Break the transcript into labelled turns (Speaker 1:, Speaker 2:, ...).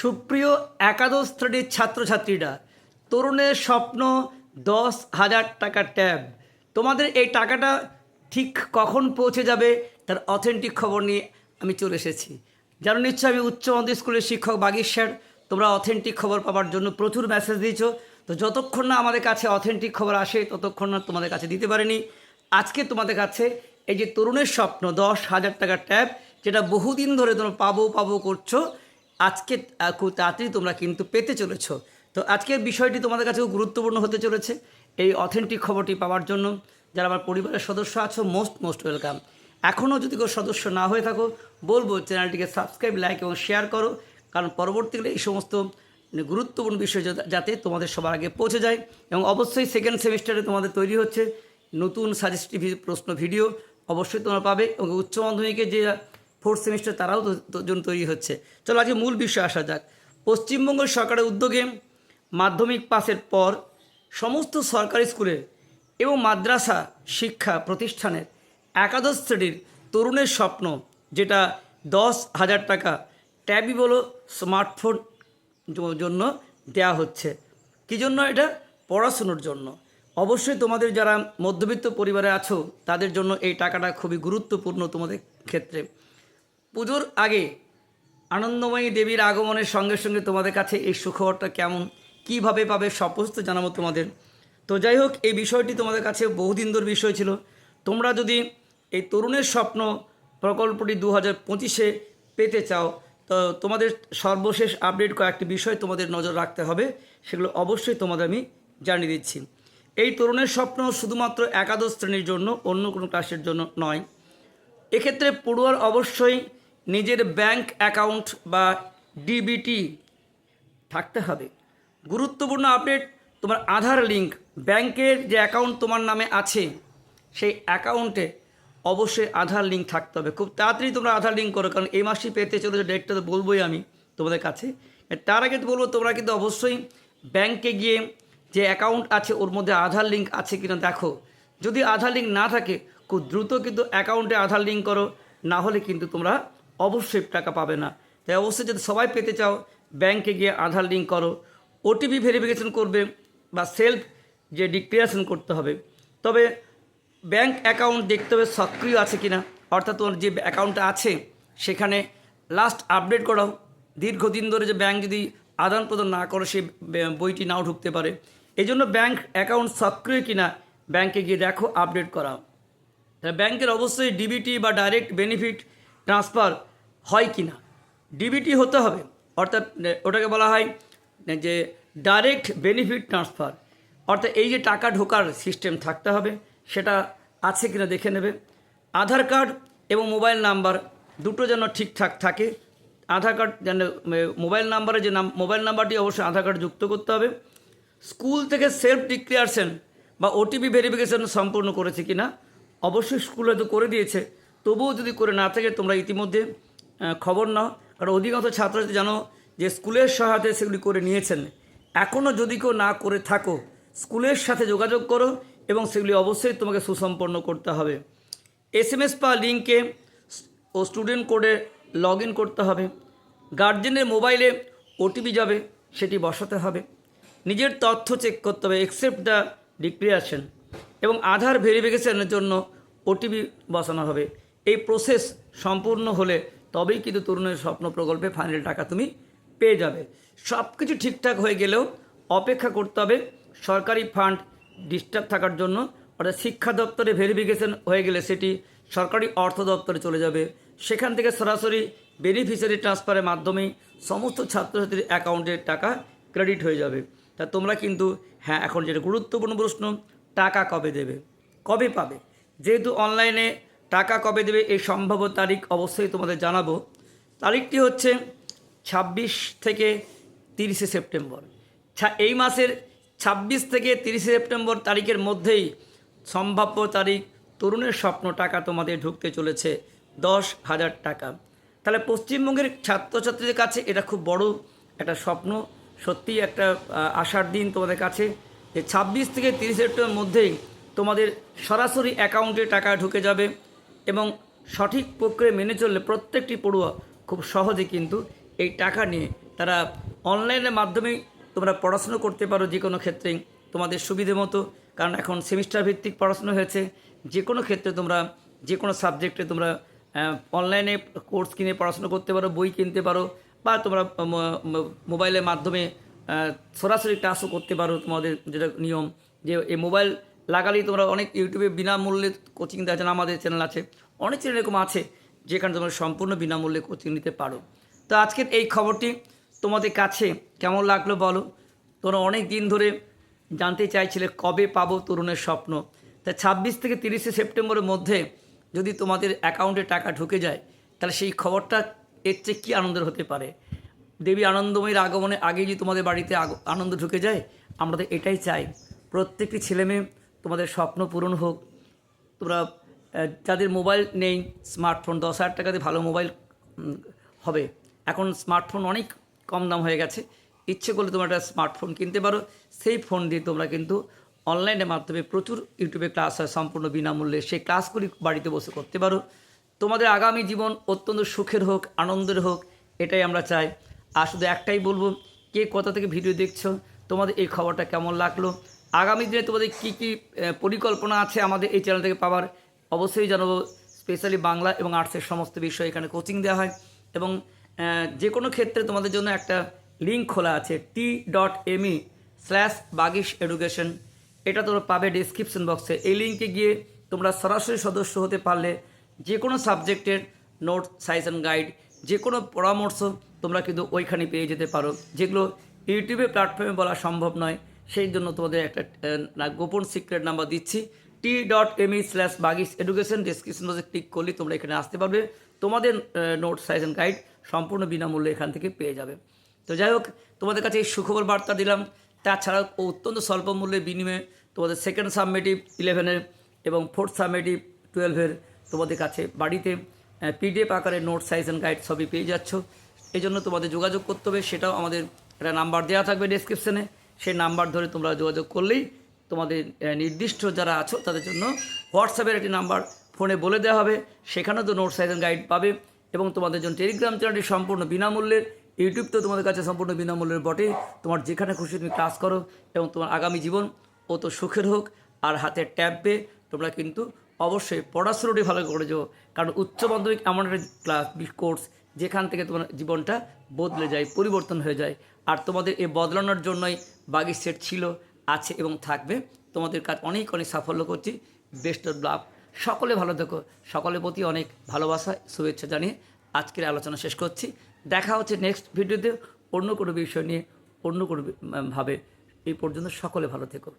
Speaker 1: সুপ্রিয় একাদশ শ্রেণির ছাত্রছাত্রীরা, তরুণের স্বপ্ন দশ হাজার টাকার ট্যাব। তোমাদের এই টাকাটা ঠিক কখন পৌঁছে যাবে তার অথেন্টিক খবর নিয়ে আমি চলে এসেছি। জানো নিশ্চয় আমি উচ্চ মাধ্যমিক স্কুলের শিক্ষক বাগির স্যার, তোমরা অথেন্টিক খবর পাওয়ার জন্য প্রচুর মেসেজ দিয়েছ। তো যতক্ষণ না আমাদের কাছে অথেন্টিক খবর আসে, ততক্ষণ না তোমাদের কাছে দিতে পারিনি। আজকে তোমাদের কাছে এই যে তরুণের স্বপ্ন দশ হাজার টাকার ট্যাব, যেটা বহুদিন ধরে তোমরা পাবো পাবো করছ আজকে খুব তাড়াতাড়ি তোমরা কিন্তু পেতে চলেছো। তো আজকের বিষয়টি তোমাদের কাছে খুব গুরুত্বপূর্ণ হতে চলেছে। এই অথেন্টিক খবরটি পাওয়ার জন্য যারা আমার পরিবারের সদস্য আছো মোস্ট মোস্ট ওয়েলকাম এখনও যদি কেউ সদস্য না হয়ে থাকো, বলব চ্যানেলটিকে সাবস্ক্রাইব লাইক এবং শেয়ার করো। কারণ পরবর্তীকালে এই সমস্ত গুরুত্বপূর্ণ বিষয় যাতে তোমাদের সবার আগে পৌঁছে যায় এবং অবশ্যই সেকেন্ড সেমিস্টারে তোমাদের তৈরি হচ্ছে নতুন সাজেস্টিভ প্রশ্ন ভিডিও অবশ্যই তোমরা পাবে এবং উচ্চ মাধ্যমিকে যে ফোর্থ সেমিস্টার তারাও জন্য তৈরি হচ্ছে। চলো আজকে মূল বিষয় আসা যাক। পশ্চিমবঙ্গ সরকারের উদ্যোগে মাধ্যমিক পাসের পর সমস্ত সরকারি স্কুলে এবং মাদ্রাসা শিক্ষা প্রতিষ্ঠানের একাদশ শ্রেণির তরুণের স্বপ্ন, যেটা দশ হাজার টাকা ট্যাবই বলো, স্মার্টফোন জন্য দেয়া হচ্ছে। কী জন্য এটা? পড়াশুনোর জন্য। অবশ্যই তোমাদের যারা মধ্যবিত্ত পরিবারে আছো, তাদের জন্য এই টাকাটা খুবই গুরুত্বপূর্ণ তোমাদের ক্ষেত্রে। পুজোর আগে আনন্দময়ী দেবীর আগমনের সঙ্গে সঙ্গে তোমাদের কাছে এই সুখবরটা কেমন, কীভাবে পাবে সমস্ত জানাব তোমাদের। তো যাই হোক, এই বিষয়টি তোমাদের কাছে বহুদিন ধর বিষয় ছিল। তোমরা যদি এই তরুণের স্বপ্ন প্রকল্পটি দু হাজার পঁচিশে পেতে চাও, তো তোমাদের সর্বশেষ আপডেট কয়েকটি বিষয় তোমাদের নজর রাখতে হবে, সেগুলো অবশ্যই তোমাদের আমি জানিয়ে দিচ্ছি। এই তরুণের স্বপ্ন শুধুমাত্র একাদশ শ্রেণির জন্য, অন্য কোনো ক্লাসের জন্য নয়। এক্ষেত্রে পড়ুয়ার অবশ্যই নিজের ব্যাংক অ্যাকাউন্ট বা ডিবিটি থাকতে হবে। গুরুত্বপূর্ণ আপডেট, তোমার আধার লিঙ্ক ব্যাংকের যে অ্যাকাউন্ট তোমার নামে আছে, সেই অ্যাকাউন্টে অবশ্যই আধার লিঙ্ক থাকতে হবে। খুব তাড়াতাড়ি তোমরা আধার লিঙ্ক করো, কারণ এই মাসেই পেতে চলেছে ডেটটা তো বলবোই আমি তোমাদের কাছে। তার আগে তো বলব, তোমরা কিন্তু অবশ্যই ব্যাংকে গিয়ে যে অ্যাকাউন্ট আছে, ওর মধ্যে আধার লিঙ্ক আছে কিনা দেখো। যদি আধার লিঙ্ক না থাকে, খুব দ্রুত কিন্তু অ্যাকাউন্টে আধার লিঙ্ক করো, না হলে কিন্তু তোমরা অবশ্যই টাকা পাবে না। তাই অবশ্যই যদি সবাই পেতে চাও ব্যাংকে গিয়ে আধার লিঙ্ক করো ওটিপি ভেরিফিকেশন করবে বা সেলফ যে ডিক্লারেশন করতে হবে। তবে ব্যাংক অ্যাকাউন্ট দেখতে হবে সক্রিয় আছে কি না অর্থাৎ তোমার যে অ্যাকাউন্টটা আছে, সেখানে লাস্ট আপডেট করাও। দীর্ঘদিন ধরে যে ব্যাংক যদি আদান প্রদান না করো বে- বইটি নাও ঢুকতে পারে। এই জন্য ব্যাংক অ্যাকাউন্ট সক্রিয় কিনা ব্যাংকে গিয়ে দেখো আপডেট করাও। ব্যাংকের অবশ্যই ডিবিটি বা ডাইরেক্ট বেনিফিট ট্রান্সফার হয় কি না? ডিবিটি হতে হবে। অর্থাৎ ওটাকে বলা হয় যে ডাইরেক্ট বেনিফিট ট্রান্সফার অর্থাৎ, এই যে টাকা ঢোকার সিস্টেম থাকতে হবে, সেটা আছে কিনা দেখে নেবে। আধার কার্ড এবং মোবাইল নাম্বার দুটো যেন ঠিকঠাক থাকে। আধার কার্ড যেন মোবাইল নাম্বারে যে নাম, মোবাইল নাম্বারটি অবশ্যই আধার কার্ড যুক্ত করতে হবে। স্কুল থেকে সেলফ ডিক্লিয়ারেশন বা ওটিপি ভেরিফিকেশন সম্পূর্ণ করেছে কিনা? অবশ্যই স্কুল হয়তো করে দিয়েছে। তবুও যদি করে না থাকে, তোমরা ইতিমধ্যে খবর নাও। কারণ অধিকাংশ ছাত্রছাত্রী জানো যে স্কুলের সহায়তায় সেগুলি করে নিয়েছেন। এখনও যদি কেউ না করে থাকো, স্কুলের সাথে যোগাযোগ করো এবং সেগুলি অবশ্যই তোমাকে সুসম্পন্ন করতে হবে। এস এম এস বা লিঙ্কে ও স্টুডেন্ট কোডে লগ ইন করতে হবে। গার্জেনের মোবাইলে ওটিপি যাবে, সেটি বসাতে হবে। নিজের তথ্য চেক করতে হবে এক্সেপ্ট দ্য ডিক্লিয়ারেশন এবং আধার ভেরিফিকেশনের জন্য ওটিপি বসানো হবে। এই প্রসেস সম্পূর্ণ হলে তবেই কিন্তু তরুণের স্বপ্ন প্রকল্পে ফাইনাল টাকা তুমি পেয়ে যাবে। সব কিছু ঠিকঠাক হয়ে গেলেও অপেক্ষা করতে হবে সরকারি ফান্ড ডিস্টার্ব থাকার জন্য। অর্থাৎ শিক্ষা দপ্তরে ভেরিফিকেশন হয়ে গেলে সেটি সরকারি অর্থ দপ্তরে চলে যাবে। সেখান থেকে সরাসরি বেনিফিশিয়ারি ট্রান্সফারের মাধ্যমে সমস্ত ছাত্রছাত্রীর অ্যাকাউন্টের টাকা ক্রেডিট হয়ে যাবে। তা তোমরা কিন্তু হ্যাঁ এখন যেটা গুরুত্বপূর্ণ প্রশ্ন, টাকা কবে দেবে? কবে পাবে? যেহেতু অনলাইনে টাকা কবে দেবে এই সম্ভাব্য তারিখ অবশ্যই তোমাদের জানাব। তারিখটি হচ্ছে ছাব্বিশ থেকে তিরিশে সেপ্টেম্বর। এই মাসের ছাব্বিশ থেকে তিরিশে সেপ্টেম্বর তারিখের মধ্যেই সম্ভাব্য তারিখ তরুণের স্বপ্ন টাকা তোমাদের ঢুকতে চলেছে দশ হাজার টাকা। তাহলে পশ্চিমবঙ্গের ছাত্রছাত্রীদের কাছে এটা খুব বড় একটা স্বপ্ন, সত্যিই একটা আশার দিন তোমাদের কাছে। যে ছাব্বিশ থেকে তিরিশ সেপ্টেম্বরের মধ্যেই তোমাদের সরাসরি অ্যাকাউন্টে টাকা ঢুকে যাবে। এবং সঠিক প্রক্রিয়া মেনে চললে প্রত্যেকটি পড়ুয়া খুব সহজে কিন্তু এই টাকা নিয়ে তারা অনলাইনের মাধ্যমেই তোমরা পড়াশুনো করতে পারো যে কোনো ক্ষেত্রেই তোমাদের সুবিধে মতো। কারণ এখন সেমিস্টার ভিত্তিক পড়াশুনো হয়েছে, যে কোনো ক্ষেত্রে তোমরা যে কোনো সাবজেক্টে তোমরা অনলাইনে কোর্স কিনে পড়াশুনো করতে পারো, বই কিনতে পারো বা তোমরা মোবাইলের মাধ্যমে সরাসরি ক্লাসও করতে পারো তোমাদের যেটা নিয়ম যে এই মোবাইল লাগালেই তোমরা অনেক ইউটিউবে বিনামূল্যে কোচিং দেওয়া যায় আমাদের চ্যানেল আছে। অনেক চ্যানেল এরকম আছে যেখানে তোমরা সম্পূর্ণ বিনামূল্যে কোচিং নিতে পারো। তো আজকের এই খবরটি তোমাদের কাছে কেমন লাগল বলো? তোমরা অনেক দিন ধরে জানতে চাইছিলে কবে পাবো তরুণের স্বপ্ন। তা ছাব্বিশ থেকে তিরিশে সেপ্টেম্বরের মধ্যে যদি তোমাদের অ্যাকাউন্টে টাকা ঢুকে যায়, তাহলে সেই খবরটা এর চেয়ে কী আনন্দের হতে পারে? দেবী আনন্দময়ীর আগমনে আগে যদি তোমাদের বাড়িতে আনন্দ ঢুকে যায়, আমরা তো এটাই চাই। প্রত্যেকটি ছেলেমেয়ে তোমাদের স্বপ্ন পূরণ হোক। তোমরা যাদের মোবাইল নেই, স্মার্টফোন, দশ হাজার টাকাতে ভালো মোবাইল হবে। এখন স্মার্টফোন অনেক কম দাম হয়ে গেছে। ইচ্ছে করলে তোমরা একটা স্মার্টফোন কিনতে পারো। সেই ফোন দিয়ে তোমরা কিন্তু অনলাইনের মাধ্যমে প্রচুর ইউটিউবে ক্লাস হয় সম্পূর্ণ বিনামূল্যে। সেই ক্লাসগুলি বাড়িতে বসে করতে পারো। তোমাদের আগামী জীবন অত্যন্ত সুখের হোক, আনন্দের হোক, এটাই আমরা চাই। আর শুধু একটাই বলব, কে কোথা থেকে ভিডিও দেখছ, তোমাদের এই খবরটা কেমন লাগল? আগামী দিনে তোমাদের কী কী পরিকল্পনা আছে আমাদের এই চ্যানেল থেকে পাওয়ার, অবশ্যই জানাব। স্পেশালি বাংলা এবং আর্টসের সমস্ত বিষয় এখানে কোচিং দেওয়া হয় এবং যে কোনো ক্ষেত্রে তোমাদের জন্য একটা লিঙ্ক খোলা আছে T dot me slash Bagish education এটা তোমরা পাবে ডিসক্রিপশন বক্সে এই লিঙ্কে গিয়ে তোমরা সরাসরি সদস্য হতে পারলে যে কোনো সাবজেক্টের নোট সাইজ অ্যান্ড গাইড যে কোনো পরামর্শ তোমরা কিন্তু ওইখানে পেয়ে যেতে পারো। যেগুলো ইউটিউবে প্ল্যাটফর্মে বলা সম্ভব নয়। সেই জন্য তোমাদের একটা গোপন সিক্রেট নাম্বার দিচ্ছি। T dot me slash Bagis education description বক্সে ক্লিক করলে তোমরা এখানে আসতে পারবে। তোমাদের নোট সাইজ অ্যান্ড গাইড সম্পূর্ণ বিনামূল্যে এখান থেকে পেয়ে যাবে। তো যাই হোক, তোমাদের কাছে এই সুখবর বার্তা দিলাম। তাছাড়াও অত্যন্ত স্বল্প মূল্যের বিনিময়ে তোমাদের সেকেন্ড সাবমেটিভ ইলেভেনের এবং ফোর্থ সাবমেটিভ টুয়েলভের তোমাদের কাছে বাড়িতে পিডিএফ আকারে নোট সাইজ অ্যান্ড গাইড সবই পেয়ে যাচ্ছ। এই জন্য তোমাদের যোগাযোগ করতে হবে। সেটাও আমাদের একটা নাম্বার দেওয়া থাকবে ডেসক্রিপশনে সেই নাম্বার ধরে তোমরা যোগাযোগ করলেই তোমাদের নির্দিষ্ট যারা আছো তাদের জন্য হোয়াটসঅ্যাপের একটি নাম্বার ফোনে বলে দেওয়া হবে। সেখানেও তো নোট সাইজ গাইড পাবে এবং তোমাদের জন্য টেলিগ্রাম চ্যানেলটি সম্পূর্ণ বিনামূল্যের ইউটিউব তো তোমাদের কাছে সম্পূর্ণ বিনামূল্যের বটে। তোমার যেখানে খুশি তুমি ক্লাস করো এবং তোমার আগামী জীবন ও তো সুখের হোক আর হাতে ট্যাব পেয়ে তোমরা কিন্তু অবশ্যই পড়াশুনোটি ভালো করে যাও কারণ উচ্চ মাধ্যমিক এমন একটা ক্লাস কোর্স যেখান থেকে তোমার জীবনটা বদলে যায়, পরিবর্তন হয়ে যায়। আর তোমাদের এ বদলানোর জন্যই বাগি সেট ছিল, আছে এবং থাকবে। তোমাদের কাজ অনেক অনেক সাফল্য করছি। বেস্ট অফ লাভ সকলে ভালো থেকো। সকলের প্রতি অনেক ভালোবাসা, শুভেচ্ছা জানিয়ে আজকের আলোচনা শেষ করছি। দেখা হচ্ছে নেক্সট ভিডিওতে অন্য কোনো বিষয় নিয়ে, অন্য কোনো ভাবে। এই পর্যন্ত সকলে ভালো থেকো।